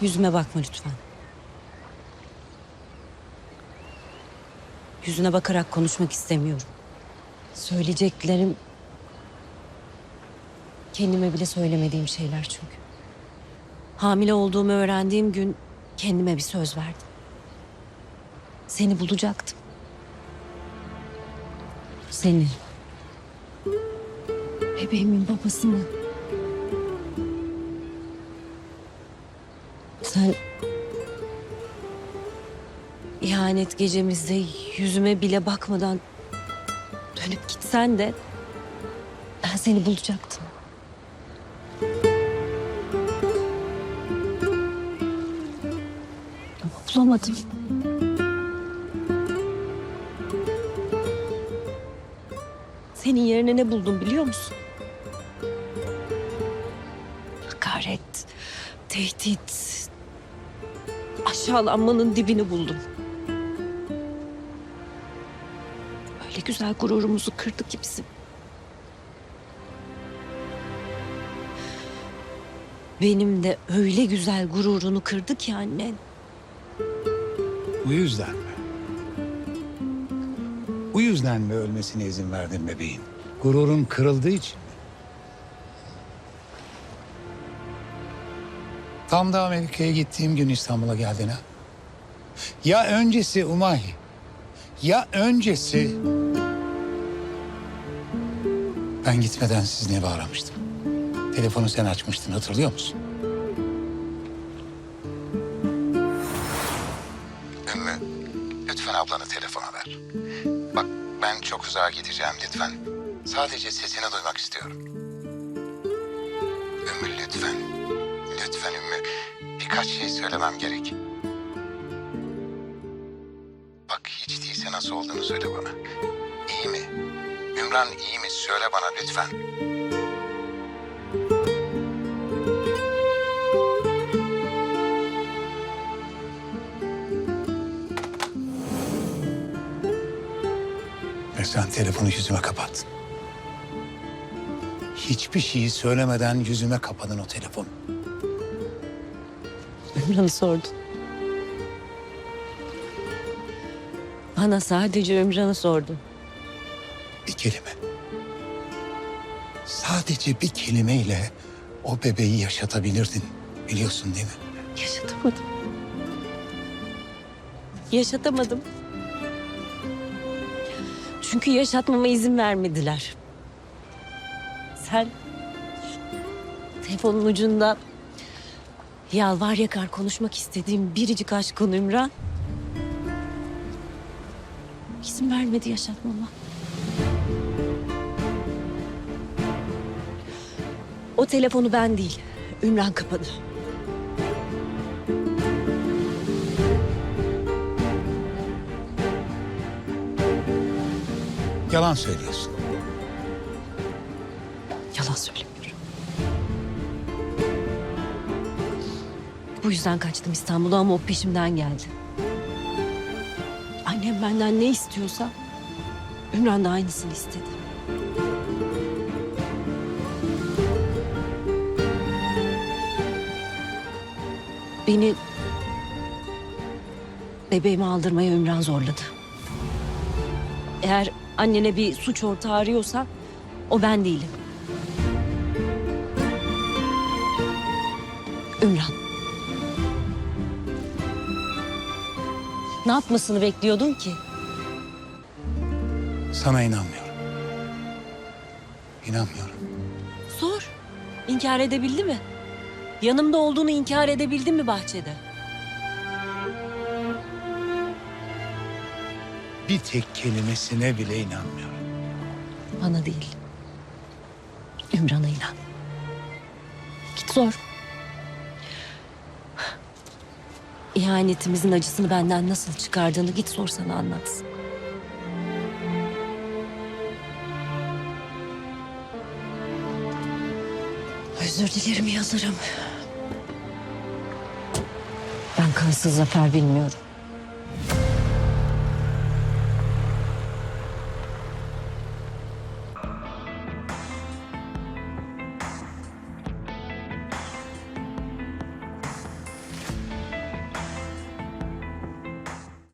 Yüzüme bakma lütfen. Yüzüne bakarak konuşmak istemiyorum. Söyleyeceklerim kendime bile söylemediğim şeyler çünkü. Hamile olduğumu öğrendiğim gün kendime bir söz verdim. Seni bulacaktım. Seni. Bebeğimin babasını. Sen ihanet gecemizde yüzüme bile bakmadan dönüp gitsen de ben seni bulacaktım. Ama bulamadım. Senin yerine ne buldum biliyor musun? Hakaret, tehdit, aşağılanmanın dibini buldum. Öyle güzel gururumuzu kırdı ki bizim. Benim de öyle güzel gururunu kırdı ki annen. Bu yüzden mi? Bu yüzden mi ölmesine izin verdin bebeğin? Gururun kırıldığı için mi? Tam da Amerika'ya gittiğim gün İstanbul'a geldin ha? Ya öncesi Umay, ya öncesi... Ben gitmeden siz ne aramıştım. Telefonu sen açmıştın hatırlıyor musun? Ümmü, lütfen ablanı telefona ver. Bak ben çok uzağa gideceğim lütfen. Sadece sesini duymak istiyorum. Birkaç şey söylemem gerek. Bak hiç değilse nasıl olduğunu söyle bana. İyi mi? Ümran iyi mi? Söyle bana lütfen. Ve sen telefonu yüzüme kapattın. Hiçbir şeyi söylemeden yüzüme kapadın o telefonu. Ümran'ı sordun. Bana sadece Ümran'ı sordun. Bir kelime. Sadece bir kelimeyle o bebeği yaşatabilirdin. Biliyorsun değil mi? Yaşatamadım. Yaşatamadım. Çünkü yaşatmama izin vermediler. Sen telefonun ucunda yalvar yakar konuşmak istediğim biricik aşkın Ümran izin vermedi yaşatmama. O telefonu ben değil, Ümran kapadı. Yalan söylüyorsun. Bu yüzden kaçtım İstanbul'a ama o peşimden geldi. Annem benden ne istiyorsa Ümran da aynısını istedi. Beni bebeğimi aldırmaya Ümran zorladı. Eğer annene bir suç ortağı arıyorsan o ben değilim. Ümran. Ne yapmasını bekliyordun ki? Sana inanmıyorum. İnanmıyorum. Sor. İnkar edebildi mi? Yanımda olduğunu inkar edebildi mi bahçede? Bir tek kelimesine bile inanmıyorum. Bana değil. Ümran'a inan. Git sor. İhanetimizin acısını benden nasıl çıkardığını git sor sana anlatsın. Özür dilerim yazarım. Ben kansız zafer bilmiyorum.